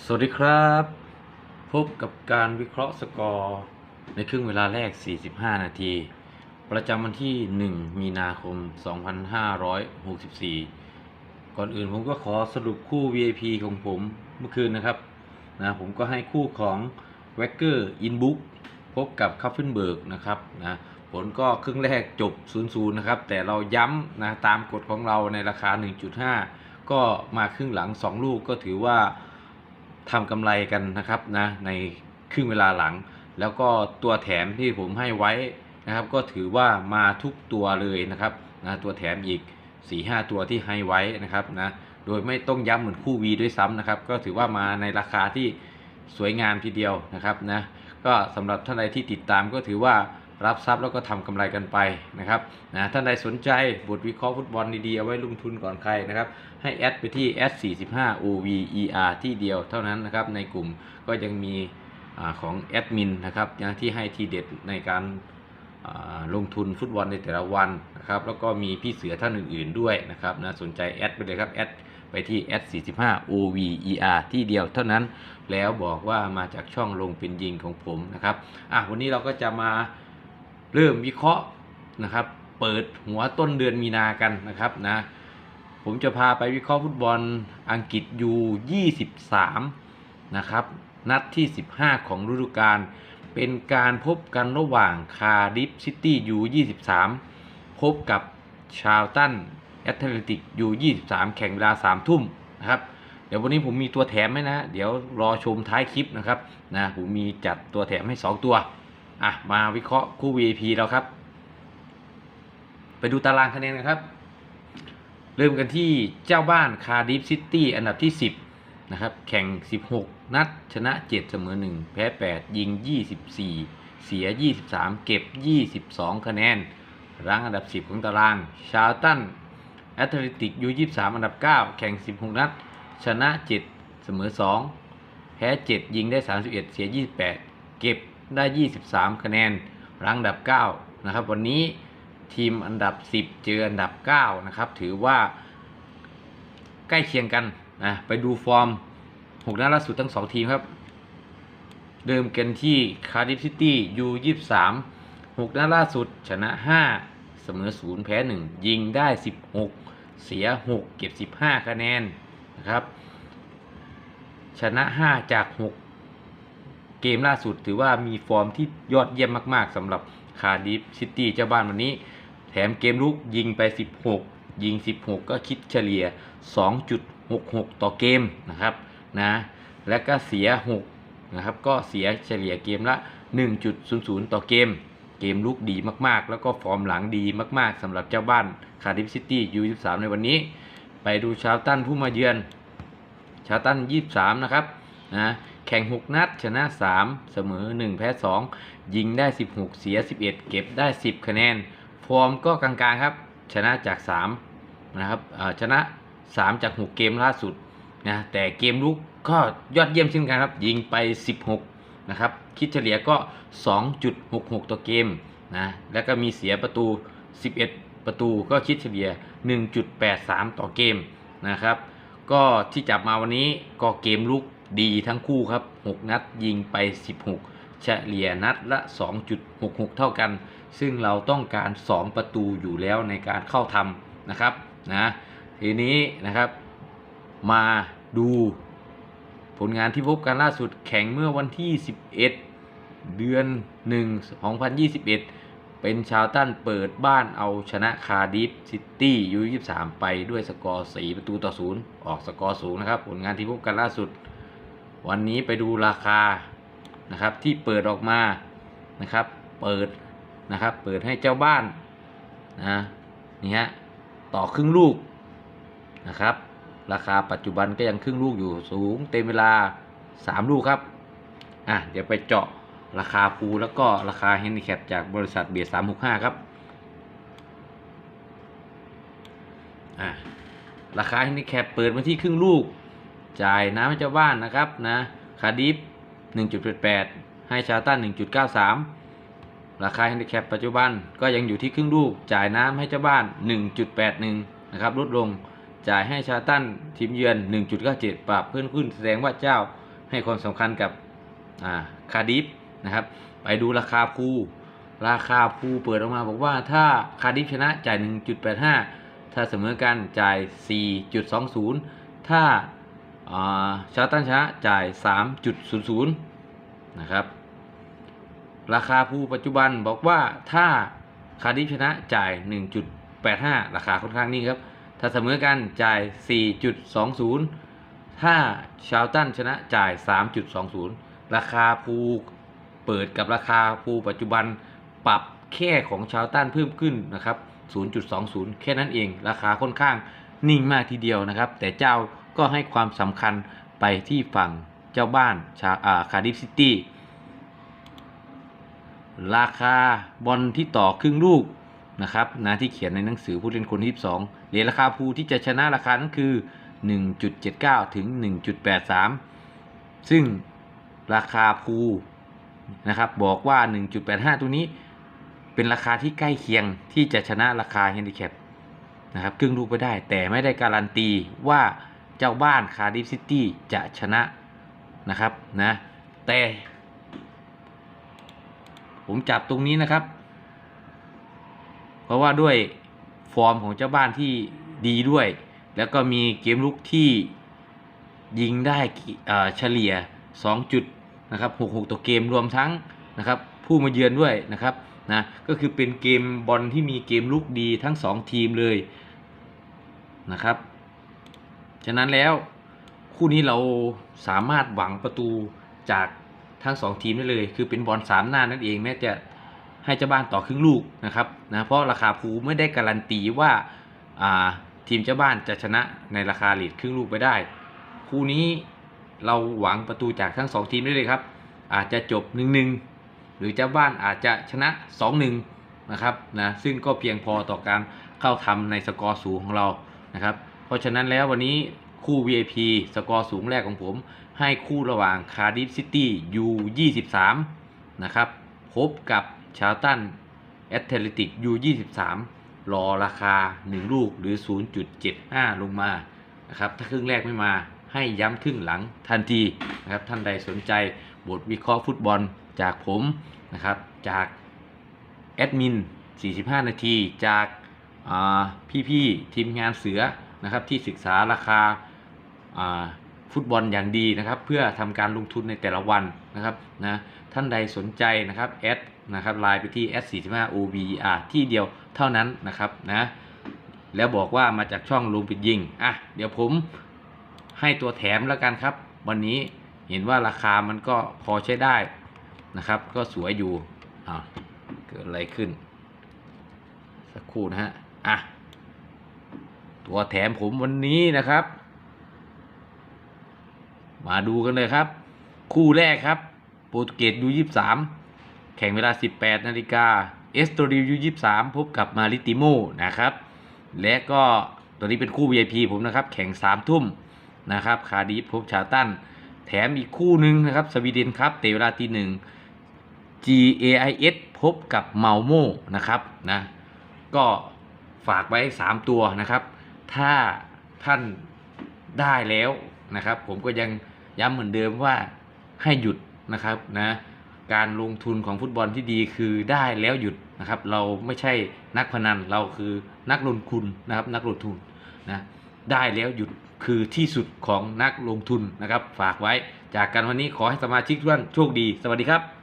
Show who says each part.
Speaker 1: สวัสดีครับ พบกับการวิเคราะห์สกอร์ในครึ่งเวลาแรก 45 นาที ประจำวันที่ 1 มีนาคม 2564 ก่อนอื่นผมก็ขอสรุปคู่ VIP ของผมเมื่อคืนนะครับนะผมก็ให้คู่ของแว c เกอร์อินบุ๊กพบกับคัฟเฟนเบิร์กนะครับนะผลก็ครึ่งแรกจบ 0-0 นะครับ แต่เราย้ำนะตามกฎของเราในราคา 1.5 ก็มาครึ่งหลัง 2 ลูกก็ถือว่า ทำกำไรกันนะครับนะในครึ่งเวลาหลัง แล้วก็ตัวแถมที่ผมให้ไว้นะครับ ก็ถือว่ามาทุกตัวเลยนะครับนะตัวแถมอีก4-5ตัวที่ให้ไว้นะครับนะโดยไม่ต้องย้ำเหมือนคู่ V ด้วยซ้ำนะครับ ก็ถือว่ามาในราคาที่สวยงามทีเดียวนะครับนะก็สำหรับท่านใดที่ติดตามก็ถือว่า รับทรัพย์แล้วก็ทำกำไรกันไปนะครับนะท่านใดสนใจบทวิเคราะห์ฟุตบอลดีๆ เอาไว้ลงทุนก่อนใครนะครับ ให้แอดไปที่ s 4 5 over ที่เดียวเท่านั้นนะครับ ในกลุ่มก็ยังมีอของแอดมินนะครับที่ให้ทีเด็ดในการลงทุนฟุตบอลในแต่ละวันนะครับ แล้วก็มีพี่เสือท่านอื่น ๆด้วยนะครับนะสนใจแอดไปเลยครับแอดไปที่ s 4 5 over ที่เดียวเท่านั้นแล้วบอกว่ามาจากช่องลงเป็นยิงของผมนะครับอะวันนี้เราก็จะมา เริ่มวิเคราะห์นะครับ เปิดหัวต้นเดือนมีนากันนะครับนะ ผมจะพาไปวิเคราะห์ฟุตบอลอังกฤษยู23นะครับ นัดที่ 15 ของฤดูกาลเป็นการพบกันระหว่างคาดิฟซิตี้ยู23พบกับชาวตันแอตเลติกยู23แข่งเวลา3ทุ่มนะครับเดี๋ยววันนี้ผมมีตัวแถมไหมนะ เดี๋ยวรอชมท้ายคลิปนะครับนะผมมีจัดตัวแถมให้ 2 ตัว อะมาวิเคราะห์คู่ VIP แล้วครับ ไปดูตารางคะแนนกันครับ เริ่มกันที่เจ้าบ้านคาดิฟซิตี้อันดับที่ 10 นะครับ แข่ง 16 นัด ชนะ 7 เสมอ 1 แพ้ 8 ยิง 24 เสีย 23 เก็บ 22 คะแนนรั้งอันดับ 10 ของตาราง ชาร์ตันแอตเลติกยู23 อันดับ 9 แข่ง 16 นัด ชนะ 7 เสมอ 2 แพ้ 7 ยิงได้ 31 เสีย 28 เก็บ ได้ 23 คะแนนรั้งอันดับ 9 นะครับ วันนี้ทีมอันดับ 10 เจออันดับ 9 นะครับ ถือว่าใกล้เคียงกันนะไปดูฟอร์ม 6 นัดล่าสุดทั้ง 2 ทีมครับ เดิมกันที่คาร์ดิฟซิตี้ยู23 6นัดล่าสุดชนะ 5 เสมอ 0 แพ้ 1 ยิงได้ 16 เสีย 6 เก็บ 15 คะแนนนะครับ ชนะ 5 จาก 6 เกมล่าสุดถือว่ามีฟอร์มที่ยอดเยี่ยมมาก ๆสำหรับคาร์ดิฟซิตี้เจ้าบ้านวันนี้ แถมเกมลุกยิงไป 16 ยิง 16 ก็คิดเฉลี่ย 2.66 ต่อเกมนะครับนะและก็เสีย 6 นะครับ ก็เสียเฉลี่ยเกมละ 1.00 ต่อเกม เกมลุกดีมากๆ แล้วก็ฟอร์มหลังดีมากๆสำหรับเจ้าบ้านคาร์ดิฟซิตี้ยู23ในวันนี้ ไปดูชาวตันผู้มาเยือน ชาวตัน 23 นะครับนะ ข่ง 6 นัด ชนะ 3 เสมอ 1 แพ้ 2 ยิงได้ 16 เสีย 11 เก็บได้ 10 คะแนน ฟอร์มก็กลางๆครับ ชนะจาก 3 นะครับชนะ 3 จาก 6 เกมล่าสุดนะแต่เกมลุกก็ยอดเยี่ยมเช่นกันครับ ยิงไป 16 นะครับ คิดเฉลี่ยก็ 2.66 ต่อเกมนะแล้วก็มีเสียประตู 11 ประตูก็คิดเฉลี่ย 1.83 ต่อเกมนะครับ ก็ที่จับมาวันนี้ก็เกมลุก ดีทั้งคู่ครับ 6 นัดยิงไป 16 เฉลี่ยนัดละ 2.66 เท่ากัน ซึ่งเราต้องการ 2 ประตูอยู่แล้วในการเข้าทำนะครับนะทีนี้นะครับ มาดูผลงานที่พบกันล่าสุดแข่งเมื่อวันที่ 11 เดือน 1 2021 เป็นชาวตันเปิดบ้านเอาชนะคาร์ดิฟซิตี้ยู23 ไปด้วยสกอร์ 4 ประตูต่อ 0 ออกสกอร์สูงนะครับ ผลงานที่พบกันล่าสุด วันนี้ไปดูราคานะครับที่เปิดออกมานะครับ เปิดนะครับเปิดให้เจ้าบ้านนะนี่ฮะต่อครึ่งลูกนะครับ ราคาปัจจุบันก็ยังครึ่งลูกอยู่สูงเต็มเวลา 3 ลูกครับอะเดี๋ยวไปเจาะราคาภูแล้วก็ราคาแฮนดิแคปจากบริษัทเบียร์365ครับอะราคาแฮนดิแคปเปิดมาที่ครึ่งลูก จ่ายน้ำให้เจ้าบ้านนะครับนะคาดิฟ1.88 ให้ชาตัน1.93 ราคาแฮนดิแคปปัจจุบันก็ยังอยู่ที่ครึ่งลูก จ่ายน้ำให้เจ้าบ้าน 1.81 นะครับ ลดลงจ่ายให้ชาตันทีมเยือน 1.97 ปรับเพิ่มขึ้นแสดงว่าเจ้าให้ความสำคัญกับอ่าคาร์ดิฟนะครับ ไปดูราคาภูราคาภูเปิดออกมาบอกว่าถ้าคาร์ดิฟชนะจ่าย 1.85 ถ้าเสมอกันจ่าย 4.20 ถ้าอ่า ชาร์ตันชนะจ่าย 3.00 นะครับ ราคาภูปัจจุบันบอกว่าถ้าคาร์ดิฟชนะจ่าย 1.85 ราคาค่อนข้างนิ่งครับ ถ้าเสมอกันจ่าย 4.20 ถ้าชาวตันชนะจ่าย 3.20 ราคาภูเปิดกับราคาภูปัจจุบันปรับแค่ของชาวตันเพิ่มขึ้นนะครับ 0.20 แค่นั้นเอง ราคาค่อนข้างนิ่งมากทีเดียวนะครับ แต่เจ้า ก็ให้ความสำคัญไปที่ฝั่งเจ้าบ้านชาอาคาร์ดิฟซิตี้ราคาบอลที่ต่อครึ่งลูกนะครับนะที่เขียนในหนังสือผู้เล่นคนที่12เหรียญราคาภูที่จะชนะราคานั้นคือ 1.79 ถึง 1.83 ซึ่งราคาภูนะครับบอกว่า 1.85 ตัวนี้เป็นราคาที่ใกล้เคียงที่จะชนะราคาแฮนดิแคปนะครับครึ่งลูกไปได้ แต่ไม่ได้การันตีว่า เจ้าบ้านคาร์ดิฟซิตี้จะชนะนะครับนะแต่ ผมจับตรงนี้นะครับ เพราะว่าด้วยฟอร์มของเจ้าบ้านที่ดีด้วย แล้วก็มีเกมลุกที่ยิงได้เอ่อเฉลี่ย 2 จุดนะครับ66ต่อเกมรวมทั้งนะครับผู้มาเยือนด้วยนะครับนะก็คือเป็นเกมบอลที่มีเกมลุกดีทั้ง 2 ทีมเลยนะครับ ฉะนั้นแล้วคู่นี้เราสามารถหวังประตูจากทั้งสองทีมได้เลย คือเป็นบอลสามหน้านั่นเองแม้จะให้เจ้าบ้านต่อครึ่งลูกนะครับนะเพราะราคาภูไม่ได้การันตีว่าอ่าทีมเจ้าบ้านจะชนะในราคาหลีดครึ่งลูกไปได้ คู่นี้เราหวังประตูจากทั้งสองทีมได้เลยครับ อาจจะจบ1นหนึ่งหรือเจ้าบ้านอาจจะชนะ 2-1นะครับนะซึ่งก็เพียงพอต่อการเข้าทำในสกอร์สูงของเรานะครับ เพราะฉะนั้นแล้ววันนี้คู่ VIP สกอร์สูงแรกของผม ให้คู่ระหว่าง Cardiff City U23 นะครับ พบกับชา r ตันแอตเลติก U23 รอราคา 1 ลูกหรือ 0.75 ลงมานะครับ ถ้าครึ่งแรกไม่มาให้ย้ำครึ่งหลังทันทีนะครับท่านใดสนใจบทวิเคราะห์ฟุตบอลจากผมนะครับ จากแอดมิน 45 นาที จากอ่พี่ๆทีมงานเสือ นะครับที่ศึกษาราคาฟุตบอลอย่างดีนะครับ เพื่อทำการลงทุนในแต่ละวันนะครับนะท่านใดสนใจนะครับแอดนะครับไลน์ไปที่ s 4 5 OBR ที่เดียวเท่านั้นนะครับนะแล้วบอกว่ามาจากช่องลุงปิดยิงอะเดี๋ยวผมให้ตัวแถมแล้วกันครับ วันนี้เห็นว่าราคามันก็พอใช้ได้นะครับ ก็สวยอยู่อ่าเกิดอะไรขึ้น สักครู่นะฮะอะ ตัวแถมผมวันนี้นะครับ มาดูกันเลยครับ คู่แรกครับ โปรตุเกสยูยี่สามแข่งเวลา 18นาฬิกาเอสโตริวยูยี่สามพบกับมาริติโมนะครับ และก็ตัวนี้เป็นคู่ VIP ผมนะครับ แข่ง3ทุ่มนะครับ คาร์ดิฟพบชาตัน แถมอีกคู่หนึ่งนะครับ สวีเดนครับเตะเวลาตีหนึ่ง GAIS พบกับเมาโมนะครับนะก็ฝากไว้ 3 ตัวนะครับ ถ้าท่านได้แล้วนะครับ ผมก็ยังย้ำเหมือนเดิมว่าให้หยุดนะครับนะการลงทุนของฟุตบอลที่ดีคือได้แล้วหยุดนะครับ เราไม่ใช่นักพนันเราคือนักลงทุนนะครับ นักลงทุนนะได้แล้วหยุดคือที่สุดของนักลงทุนนะครับ ฝากไว้จากกันวันนี้ขอให้สมาชิกทุกท่านโชคดี สวัสดีครับ